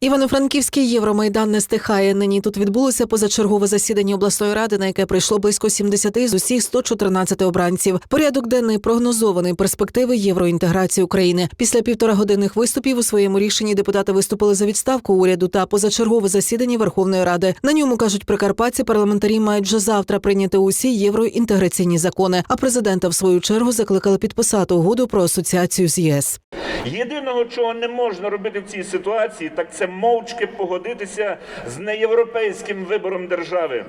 Івано-Франківський Євромайдан не стихає. Нині тут відбулося позачергове засідання обласної ради, на яке прийшло близько 70 з усіх 114 обранців. Порядок денний прогнозований перспективи євроінтеграції України. Після півторагодинних виступів у своєму рішенні депутати виступили за відставку уряду та позачергове засідання Верховної Ради. На ньому кажуть прикарпатці, парламентарі мають вже завтра прийняти усі євроінтеграційні закони. А президента в свою чергу закликали підписати угоду про асоціацію з ЄС. Єдиного, чого не можна робити в цій ситуації, так це мовчки погодитися з неєвропейським вибором держави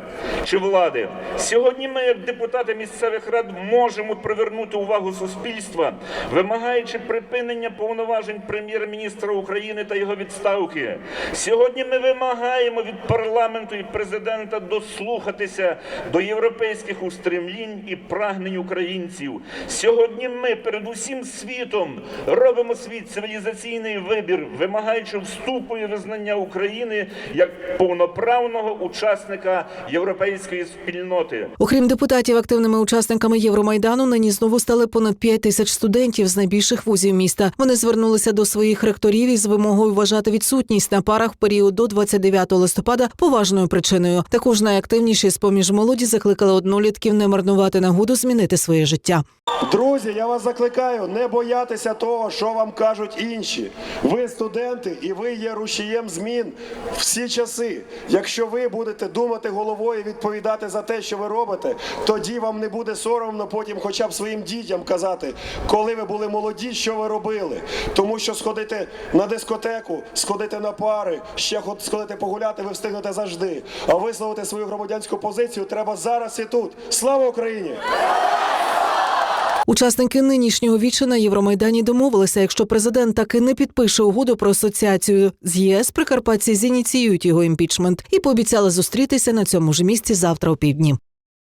чи влади. Сьогодні ми, як депутати місцевих рад, можемо привернути увагу суспільства, вимагаючи припинення повноважень прем'єр-міністра України та його відставки. Сьогодні ми вимагаємо від парламенту і президента дослухатися до європейських устремлінь і прагнень українців. Сьогодні ми перед усім світом робимо свій цивілізаційний вибір, вимагаючи вступу і визнання України як повноправного учасника європейської спільноти. Окрім депутатів, активними учасниками Євромайдану нині знову стали понад 5 тисяч студентів з найбільших вузів міста. Вони звернулися до своїх ректорів із вимогою вважати відсутність на парах в період до 29 листопада поважною причиною. Також найактивніші з поміж молоді закликали однолітків не марнувати нагоду змінити своє життя. Друзі, я вас закликаю не боятися того, що вам кажуть інші. Ви студенти і ви є рушієм змін всі часи. Якщо ви будете думати головою відповідати за те, що ви робите, тоді вам не буде соромно потім, хоча б своїм дітям казати, коли ви були молоді, що ви робили. Тому що сходити на дискотеку, сходити на пари, ще ход- сходити погуляти, ви встигнете завжди. А висловити свою громадянську позицію треба зараз і тут. Слава Україні! Учасники нинішнього віча на Євромайдані домовилися, якщо президент таки не підпише угоду про асоціацію з ЄС, прикарпатці зініціюють його імпічмент і пообіцяли зустрітися на цьому ж місці завтра о півдні.